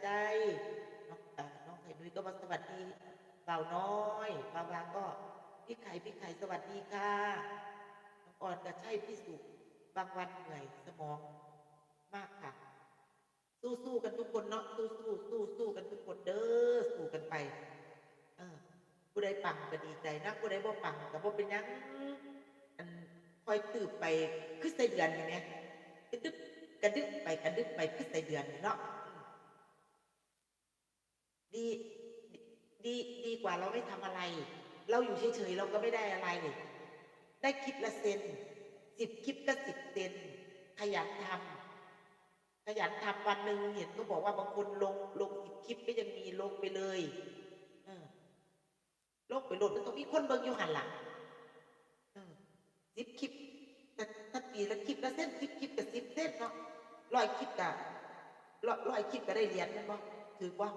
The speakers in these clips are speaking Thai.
ใจ น้องน้องไข่นุ้ยก็มาสวัสดีเบาน้อยบาวาก็พี่ไข่พี่ไข่สวัสดีค่ะ น้องอ่อนกับใช่พี่สุบางวันเหนื่อยสมองมากค่ะ สู้สู้ๆกันทุกคนเนาะสู้สู้สู้สู้ๆกันทุกคนเด้อสู้กันไป เออผู้ใดปังก็ดีใจนะผู้ใดบ่ปังก็บ่เป็นยังอันคอยตืบไปคือใส่เดือนอย่างเนี้ยกระดึบกระดึบไปกระดึบไปคือใส่เดือนเนาะ ดีดีดีกว่าเราไม่ทำอะไร เราอยู่เฉยๆเราก็ไม่ได้อะไรเลยได้คลิปละเซนสิบคลิปก็สิบเซนขยันทำขยันทำวันหนึ่งเห็นก็บอกว่าบางคนลงลงสิบคลิปก็ยังมีลงไปเลยเออลกไปโหลดมันต้องมีคนเบิ่งอยู่หันหลังสิบคลิปแต่ถ้าปีละคลิปละเส้นสิบคลิปกับสิบเส้นเนาะร้อยคลิปกับร้อยร้อยคลิปก็ได้เหรียญแมันบ่ถือว่า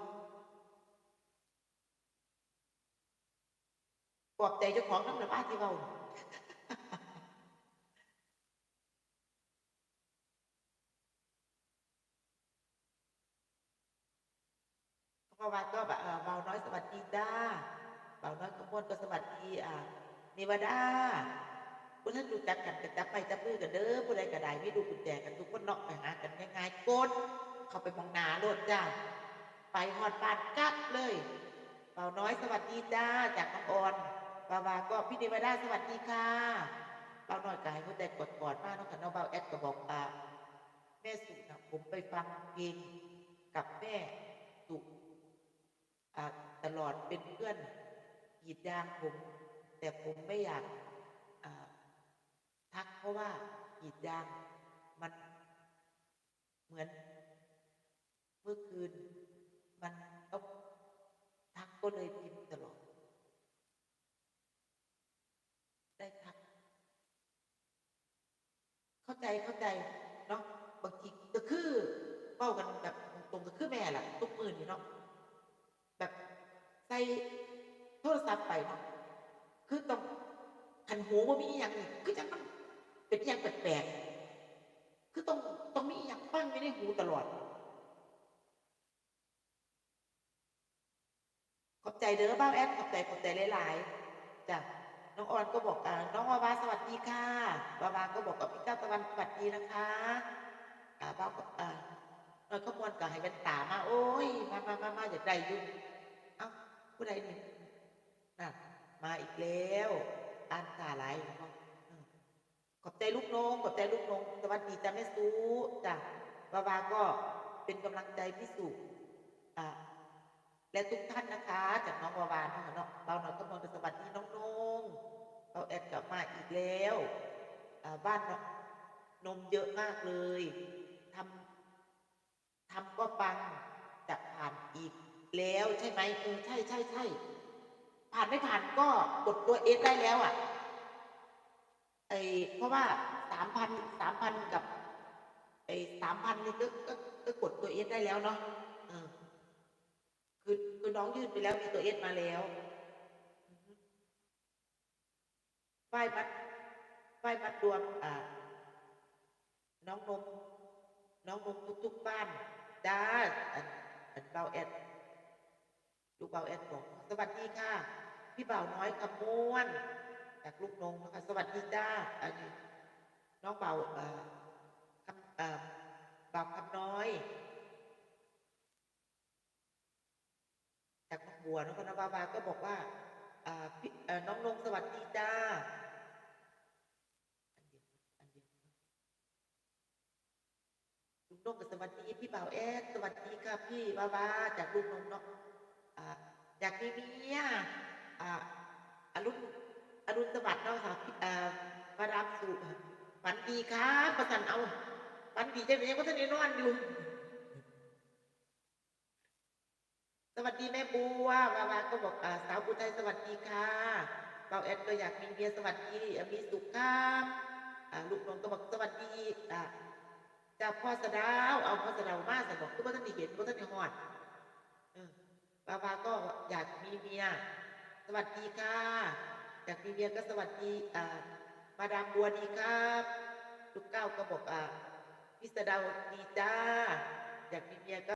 ปลอบใจเจ้าของน้ำละบ้าที่เบาเพราะว่าก็แบบเออเบาน้อยสวัสดีจ้าเบาน้อยขมวดก็สวัสดีอ่าเนวดาผู้ท่านรู้จักกันก็จับไปจับมือกันเด้อผู้ใดก็ไดไม่ดูกุญแจกันทุกคนเนาะไปหากันง่ายๆกดเข้าไปมองหนาโลดจ้าไปหอดบ้านกักเลยเบาน้อยสวัสดีจ้าจากน้องออน บาวาก็พี่เนวดาสวัสดีค่ะเบาหน้อยกายหัวใจกดกอดมากน้องขันน้องเบาแอดก็บอกอ่าแม่สุนะผมไปฟังเพลงกับแม่สุอ่าตลอดเป็นเพื่อนกีดยางผม แต่ผมไม่อยากอ่าทักเพราะว่ากีดยางมันเหมือนเมื่อคืน มันต้องทักก็เลยพิมพ์ตลอด ได้ทัก เข้าใจเข้าใจเนาะบางทีก็คือเป้ากันแบบตรงก็คือแม่แหละทุกมือนี่เนาะแบบใส่โทรศัพท์ไปเนาะคือต้องขันหูว่ามีอย่างนี่คือจังมันเป็นอย่างแปลกๆคือต้องต้องมีอย่างฟังไม่ได้หูตลอด ขอบใจเด้อบ้าแอดขอบใจขอบใจหลายๆจ้ะ น้องออนก็บอกอ่าน้องวาวาสวัสดีค่ะวาวาก็บอกกับพี่เก้าตะวันสวัสดีนะคะอ่าบ้าก็อ่าเออขมวนก็ให้เป็นตามาโอ้ยมามามามาอยากได้อยุ่เอ้าผู้ใดหนี่งน่ะมาอีกแล้วอ่านตาไหลายเนาะเออขอบใจลูกน้องขอบใจลูกน้องสวัสดีจ้าแม่ซู้จ้ะวาวาก็เป็นกำลังใจพี่สุอ่า และทุกท่านนะคะ จากน้องวาวานเนาะเนาะเราหน่อยก็มองสวัสดีน้องนงเราแอดกลับมาอีกแล้วบ้านเนาะนมเยอะมากเลยทำทำก็ปังจะผ่านอีกแล้วใช่ไหมเออใช่ใช่ใช่ผ่านไม่ผ่านก็กดตัวเอสได้แล้วอะไอเพราะว่าสามพันสามพันกับไอสามพันนี่ก็ก็ก็กดตัวเอสได้แล้วเนาะเออ คือคือน้องยื่นไปแล้วมีตัวเอสมาแล้วอือฮึฝ้ายมัดฝ้ายมัดรวมอ่าน้องนมน้องนมทุกๆบ้านจ้าอันอันเบาแอดลูกเบาแอดบอกสวัสดีค่ะ พี่เบาน้อยคำม้วนจากลูกนงนะคะสวัสดีจ้าอันนี้น้องเบาเอ่อคำเอ่อเบาคำน้อย จากน้องบัวน้องคณบาบาก็บอกว่าพี่น้องนงสวัสดีจ้าอันเดียวอันเดียวลุงนงก็สวัสดีพี่บ่าวแอดสวัสดีค่ะพี่บาบาจากลุงนงเนาะอ่ากมีเมียอ่าอรุณอรุณสวัสดิ์เนาะค่ะพี่อ่ามสุฝันดีครับประสันเอาฝันดีใจเป็นยังว่าท่านได้นอนอยู่ สวัสดีแม่บัววาวาก็บอกอ่าสาวบุไทยสวัสดีค่ะเบาแอดก็อยากมีเมียสวัสดีมีสุขครับอ่าลูกน้องก็บอกสวัสดีอ่าจากพ่อสะดาวเอาพ่อสะดาวมาสะบอกคือว่าท่านด้เห็นว่าท่านได้ฮอดเออวาวาก็อยากมีเมีย สวัสดีค่ะ อยากมีเมียก็สวัสดีอ่ามาดามบัวดีครับลูกเก้าก็บอกอ่าพี่สดาวดีจ้า อยากมีเมียก็